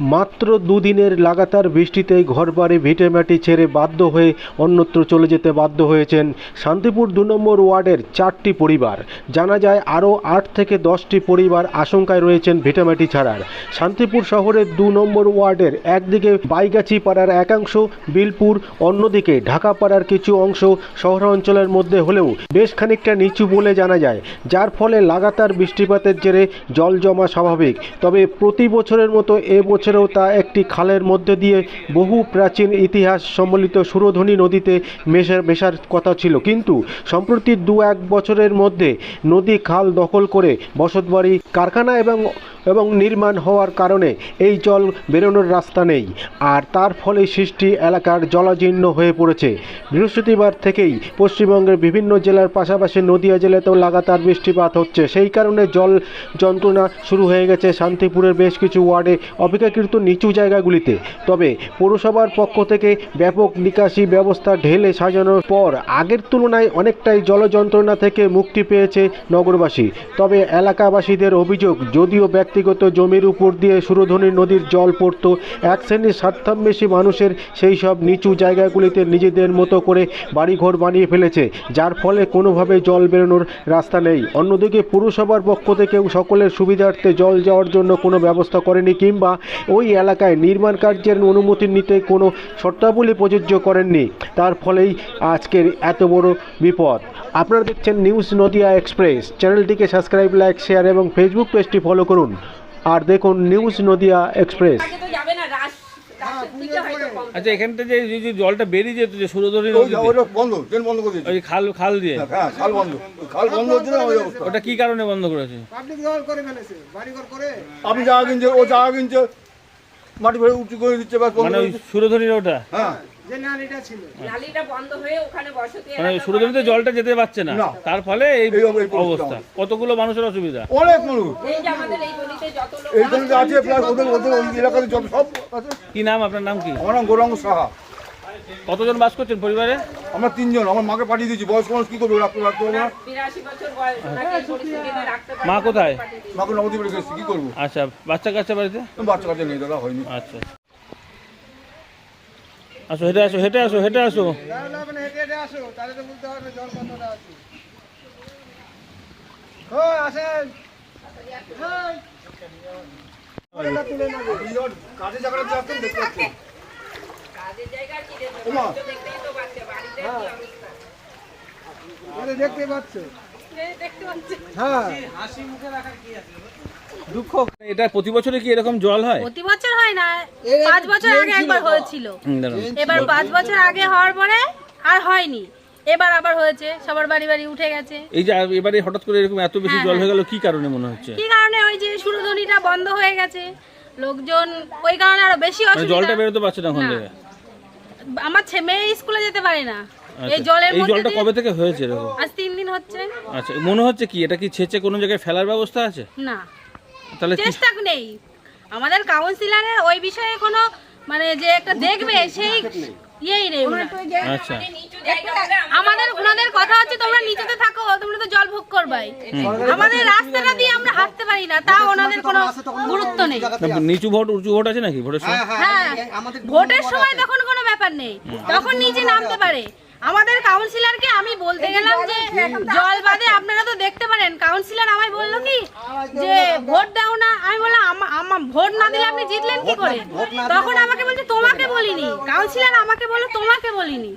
মাত্র দুদিনের লাগাতার বৃষ্টিতেই ঘরবাড়ি ভিটেমাটি ছেড়ে বাধ্য হয়ে অন্যত্র চলে যেতে বাধ্য হয়েছেন শান্তিপুর দু নম্বর ওয়ার্ডের চারটি পরিবার। জানা যায়, আরও আট থেকে দশটি পরিবার আশঙ্কায় রয়েছেন ভিটেমাটি ছাড়ার। শান্তিপুর শহরের দু নম্বর ওয়ার্ডের একদিকে বাইগাছি পাড়ার একাংশ, বিলপুর অন্যদিকে ঢাকা পাড়ার কিছু অংশ শহরাঞ্চলের মধ্যে হলেও বেশ খানিকটা নিচু বলে জানা যায়। যার ফলে লাগাতার বৃষ্টিপাতের জেরে জল জমা স্বাভাবিক। তবে প্রতি বছরের মতো এ বছরেও তা একটি খালের মধ্যে দিয়ে বহু প্রাচীন ইতিহাস সম্বলিত সুরধ্বনি নদীতে মেশার মেশার কথা ছিল। কিন্তু সম্প্রতি দু এক বছরের মধ্যে নদী খাল দখল করে বসতবাড়ি, কারখানা এবং এবং নির্মাণ হওয়ার কারণে এই জল বেরোনোর রাস্তা নেই। আর তার ফলে সৃষ্টি এলাকার জলাজীর্ণ হয়ে পড়েছে। বৃহস্পতিবার থেকেই পশ্চিমবঙ্গের বিভিন্ন জেলার পাশাপাশি নদিয়া জেলাতেও লাগাতার বৃষ্টিপাত হচ্ছে। সেই কারণে জল যন্ত্রণা শুরু হয়ে গেছে শান্তিপুরের বেশ কিছু ওয়ার্ডে অপেক্ষাকৃত নিচু জায়গাগুলিতে। তবে পৌরসভার পক্ষ থেকে ব্যাপক নিকাশি ব্যবস্থা ঢেলে সাজানোর পর আগের তুলনায় অনেকটাই জল যন্ত্রণা থেকে মুক্তি পেয়েছে নগরবাসী। তবে এলাকাবাসীদের অভিযোগ, যদিও ব্যক্তিগত জমির উপর দিয়ে সুরধনী নদীর জল পড়ত। এক শ্রেণির স্বার্থান্বেষী মানুষের সেই সব নিচু জায়গাগুলিতে নিজেদের মতো করে বাড়িঘর বানিয়ে ফেলেছে, যার ফলে কোনোভাবে জল বেরোনোর রাস্তা নেই। অন্যদিকে পুরসভার পক্ষ থেকেও সকলের সুবিধার্থে জল যাওয়ার জন্য কোনো ব্যবস্থা করেনি কিংবা ওই এলাকায় নির্মাণ কার্যের অনুমতি নিতে কোনো শর্তাবলী প্রযোজ্য করেননি। তার ফলেই আজকের এত বড় বিপদ। আপনারা দেখছেন নিউজ নদিয়া এক্সপ্রেস। চ্যানেলটিকে সাবস্ক্রাইব, লাইক, শেয়ার এবং ফেসবুক পেজটি ফলো করুন। আর দেখুন নিউজ নদিয়া এক্সপ্রেস। আগে তো যাবে না রাস রাসের দিকে হয়তো কম। আচ্ছা এখানটা যে যে জলটা বেরিয়ে যেত যে সুরধনী ওই বন্ধ ট্রেন বন্ধ করে দিয়েছে। ওই খাল খাল দিয়ে। হ্যাঁ খাল বন্ধ। ওই খাল বন্ধ হচ্ছে না ওই অবস্থা। ওটা কি কারণে বন্ধ করেছে? পাবলিক জল করে ফেলেছে বাড়িঘর করে। আপনি জায়গা কিনছে ও জায়গা কিনছে মাটি ভরে উঁচু করে দিচ্ছে বন্ধ মানে দিচ্ছে। ওটা? হ্যাঁ। যে নালিটা ছিল। নালিটা বন্ধ হয়ে ওখানে বসতি মানে জলটা যেতে পারছে না। না। তার ফলে এই এই অব- এই অবস্থা। কতগুলো মানুষের অসুবিধা? অনেক মানুষ। এই যে আমাদের এই গলিতে যত লোক এইখানে যে আছে প্লাস ওদের ওদের ওই এলাকাতে যত সব কি নাম? আপনার নাম কি? আমার নাম গৌরাঙ্গ সাহা। কতজন বাস করছেন পরিবারে? আমরা তিনজন। আমার মাকে পাঠিয়ে দিয়েছি। বয়স্ক মানুষ কি করবে? রাখতে রাখতে না। বয়স রাখতে পারবে মা কোথায়? মাকে নবদ্বীপে রেখে কি করব? আচ্ছা বাচ্চা কাচ্চা বাড়িতে? বাচ্চা কাচ্চা নেই দাদা হয়নি। আচ্ছা। আসো হেঁটে আসো হেঁটে আসো হেঁটে আসো আছে দেখতে পাচ্ছেন কাজের জায়গা কি দেখবে? ওমা। বাড়িতে দেখতেই তো পাচ্ছে, বাড়িতে কি অবস্থা? দুঃখ। এটা প্রতি বছরে কি এরকম জল হয়? প্রতি বছর হয় না। পাঁচ বছর আগে একবার হয়েছিল। এবার পাঁচ বছর আগে হওয়ার পরে আর হয়নি। এবার আবার হয়েছে। সবার বাড়ি বাড়ি উঠে গেছে। এই যে এবারে হঠাৎ করে এরকম এত বেশি হ্যাঁ, জল হ্যাঁ। হয়ে গেল কি কারণে মনে হচ্ছে? কি কারণে? ওই যে সুরধনিটা বন্ধ হয়ে গেছে। লোকজন ওই কারণে আরও বেশি মানে অসুবিধা। জলটা বেরোতে পারছে না ওখান থেকে? আমার মেয়ে স্কুলে যেতে পারে না। আচ্ছা। এই জলের এই জলটা কবে থেকে হয়েছে এরকম? আজ তিন দিন হচ্ছে। আচ্ছা মনে হচ্ছে কি? এটা কি ছেচে কোনো জায়গায় ফেলার ব্যবস্থা আছে? না। তাহলে চেষ্টা নেই। আমাদের কাউন্সিলরের ওই বিষয়ে কোনো মানে যে একটা দেখবে সেই ইয়েই নেই আচ্ছা। আমাদের ওনাদের কথা হচ্ছে তোমরা নিচেতে থাকো তোমরা তো জল ভোগ করবাই। আমাদের রাস্তাটা দিয়ে আমরা হাঁটতে পারি না তা ওনাদের কোনো গুরুত্ব নেই। নিচু ভোট উঁচু ভোট আছে নাকি ভোটের সময়? হ্যাঁ ভোটের সময় তখন কোনো ব্যাপার নেই। তখন নিচে নামতে পারে। আমাদের কাউন্সিলরকে আমি বলতে গেলাম যে জল বাদে আপনারা তো দেখতে পারেন। কাউন্সিলর আমায় বলল কি যে ভোট দাও না। আমি বললাম আমা- আমা ভোট না দিলে আপনি জিতলেন কি করে? তখন আমাকে বলছে তোমাকে বলিনি। কাউন্সিলর আমাকে বলল তোমাকে বলিনি।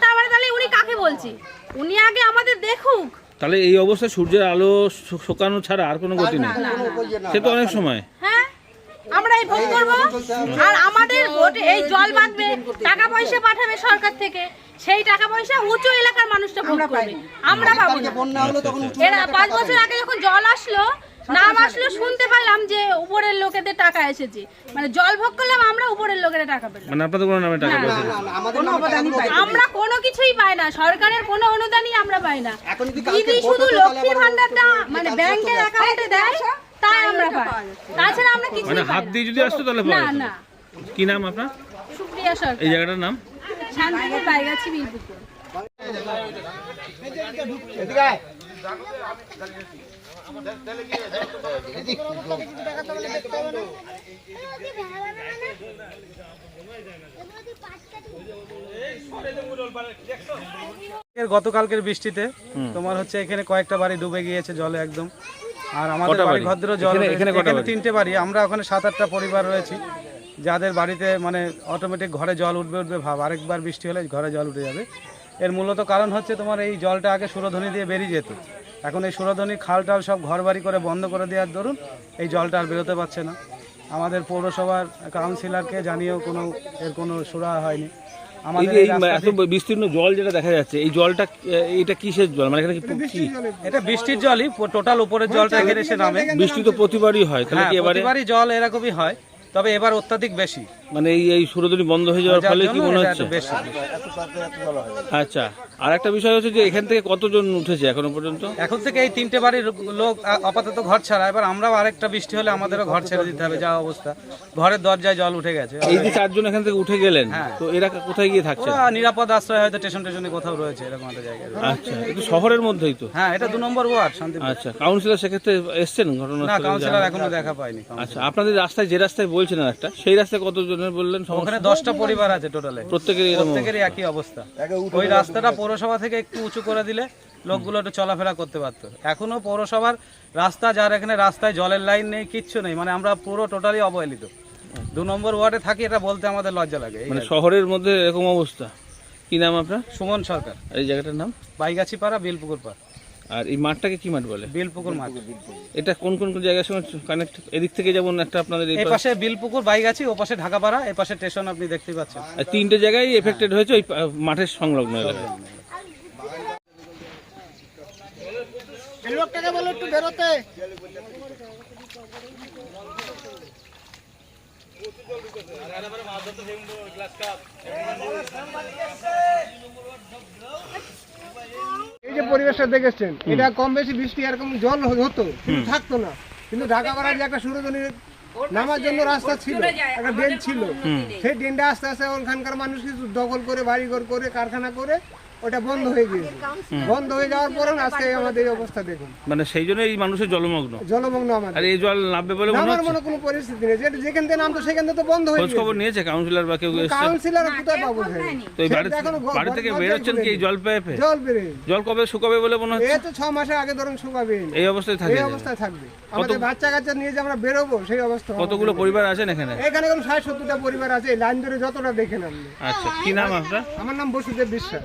তারপরে তাহলে উনি কাকে বলছি? উনি আগে আমাদের দেখুক। তাহলে এই অবস্থায় সূর্যের আলো শোকানো ছাড়া আর কোনো গতি নেই? সে তো অনেক সময়। হ্যাঁ আমরা এই ভোট করব। আর আমাদের ভোট এই জল বাঁধবে টাকা পয়সা পাঠাবে সরকার থেকে সেই টাকা পয়সা উঁচু এলাকার মানুষটা ভোগ করবে। আমরা পাবো না। এরা পাঁচ বছর আগে যখন জল আসলো নাম আসলো শুনতে পারলাম যে উপরের লোকেদের টাকা এসেছে। মানে জল ভোগ করলাম আমরা উপরের লোকেরা টাকা পেলাম। মানে আপনাদের কোনো নামে টাকা পয়সা নেই। আমরা কোনো কিছুই পাই না সরকারের কোনো অনুদানই আমরা পাই না। দিদি শুধু লক্ষ্মী ভান্ডারটা মানে ব্যাংকের অ্যাকাউন্টে দেয় তাই আমরা পাই। তাছাড়া আমরা কিছু মানে হাত দিয়ে যদি আসতো তাহলে না। না। কি নাম আপনার? সুপ্রিয়া এই জায়গাটার নাম? শান্তিপুর পাইগাছি বীরপুকুর গতকালকের বৃষ্টিতে তোমার হচ্ছে এখানে কয়েকটা বাড়ি ডুবে গিয়েছে জলে একদম। আর আমাদের বাড়ি জল এখানে-? তিনটে বাড়ি। আমরা ওখানে সাত আটটা পরিবার রয়েছি। যাদের বাড়িতে মানে অটোমেটিক ঘরে জল উঠবে উঠবে ভাব। আরেকবার বৃষ্টি হলে ঘরে জল উঠে যাবে। এর মূলত কারণ হচ্ছে তোমার এই জলটা আগে সুরধ্বনি দিয়ে বেরিয়ে যেত। এখন এই সুরধ্বনি খাল টাল সব ঘর বাড়ি করে বন্ধ করে দেওয়ার দরুন এই জলটা আর বেরোতে পারছে না। আমাদের পৌরসভার কাউন্সিলরকে জানিয়েও কোনো এর কোনো সুরা হয়নি। এই যে এই এই এত বিস্তীর্ণ জল যেটা দেখা যাচ্ছে এই জলটা এটা কিসের জল? মানে এখানে কি কি? এটা বৃষ্টির জলই টোটাল উপরের জলটা এখানে এসে নামে। বৃষ্টি তো প্রতিবারই হয় তাহলে হ্যাঁ এবারে জল এরকমই হয়। তবে এবার অত্যাধিক বেশি। মানে এই এই সুরধনী বন্ধ হয়ে যাওয়ার ফলে কি মনে হচ্ছে? বেশি। আচ্ছা আর একটা বিষয় হচ্ছে যে এখান থেকে কতজন উঠেছে এখনও পর্যন্ত? এখন থেকে এই তিনটে বাড়ির লোক আপাতত ঘর ছাড়া। এবার আমরাও আরেকটা বৃষ্টি হলে আমাদেরও ঘর ছেড়ে দিতে হবে যা অবস্থা। ঘরের দরজায় জল উঠে গেছে। এই যে চারজন এখান থেকে উঠে গেলেন হ্যাঁ। তো এরা কোথায় গিয়ে থাকছে নিরাপদ আশ্রয় হয়তো স্টেশন টেশনে কোথাও রয়েছে এরকম একটা জায়গায় আচ্ছা একটু শহরের মধ্যেই তো? হ্যাঁ এটা দু নম্বর ওয়ার্ড শান্তিপুর। আচ্ছা কাউন্সিলর সেক্ষেত্রে এসছেন ঘটনা না কাউন্সিলর এখনও দেখা পায়নি আচ্ছা আপনাদের রাস্তায় যে রাস্তায় বলছেন আর একটা সেই রাস্তায় কতজনের বললেন? ওখানে দশটা পরিবার আছে টোটালে। প্রত্যেকের প্রত্যেকেরই একই অবস্থা। ওই রাস্তাটা পৌরসভা থেকে একটু উঁচু করে দিলে লোকগুলো একটু চলাফেরা করতে পারতো। এখনও পৌরসভার রাস্তা যার এখানে রাস্তায় জলের লাইন নেই কিচ্ছু নেই। মানে আমরা পুরো টোটালি অবহেলিত। দু নম্বর ওয়ার্ডে থাকি এটা বলতে আমাদের লজ্জা লাগে মানে শহরের মধ্যে এরকম অবস্থা। কি নাম আপনার? সুমন সরকার। এই জায়গাটার নাম? বাইগাছি পাড়া বিলপুকুর পাড়। আর এই মাঠটাকে কি মাঠ বলে? বিলপুকুর মাঠ। এটা কোন কোন কোন জায়গার সঙ্গে কানেক্ট এদিক থেকে যেমন একটা আপনাদের এই পাশে বিলপুকুর বাইগাছি ও পাশে ঢাকাপাড়া এই পাশে স্টেশন আপনি দেখতেই পাচ্ছেন। আর তিনটে জায়গায় এফেক্টেড হয়েছে ওই মাঠের সংলগ্ন এলাকায় লোকটাকে বলো একটু বেরোতে। পরিবেশটা দেখেছেন। এটা কম বেশি বৃষ্টি এরকম জল হতো কিন্তু থাকতো না। কিন্তু ঢাকা পাড়ার যে একটা সুরজনী নামার জন্য রাস্তা ছিল একটা ড্রেন ছিল। সেই ড্রেনটা আস্তে আস্তে ওখানকার মানুষ কিছু দখল করে বাড়িঘর করে কারখানা করে ওটা বন্ধ হয়ে গিয়েছে। বন্ধ হয়ে যাওয়ার পরে আজকে আমাদের এই অবস্থা দেখুন। মানে সেই জন্য এই মানুষের জলমগ্ন। জলমগ্ন আমাদের। আর এই জল নামবে বলে মনে হচ্ছে? মনে কোনো পরিস্থিতি নেই। যেটা যেখান থেকে নামতো সেখান থেকে তো বন্ধ হয়ে খোঁজ খবর নিয়েছে কাউন্সিলর বা কেউ কাউন্সিলর কোথায় পাবো তো এই বাড়ি বাড়ি থেকে বেরোচ্ছেন কি জল পেয়ে পেয়ে? জল জল কবে শুকাবে বলে মনে হচ্ছে? এ তো ছ মাসের আগে ধরুন শুকাবে। এই অবস্থায় থাকে এই অবস্থায় থাকবে। আমাদের বাচ্চা কাচ্চা নিয়ে যে আমরা বেরোবো সেই অবস্থা কতগুলো পরিবার আছেন এখানে? এখানে এখন ষাট সত্তরটা পরিবার আছে লাইন ধরে যতটা দেখেন আপনি আচ্ছা কি নাম আপনার? আমার নাম বসুদেব বিশ্বাস।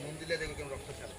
মন্দিরে দেখো কেমন রক্ত ছাড়ে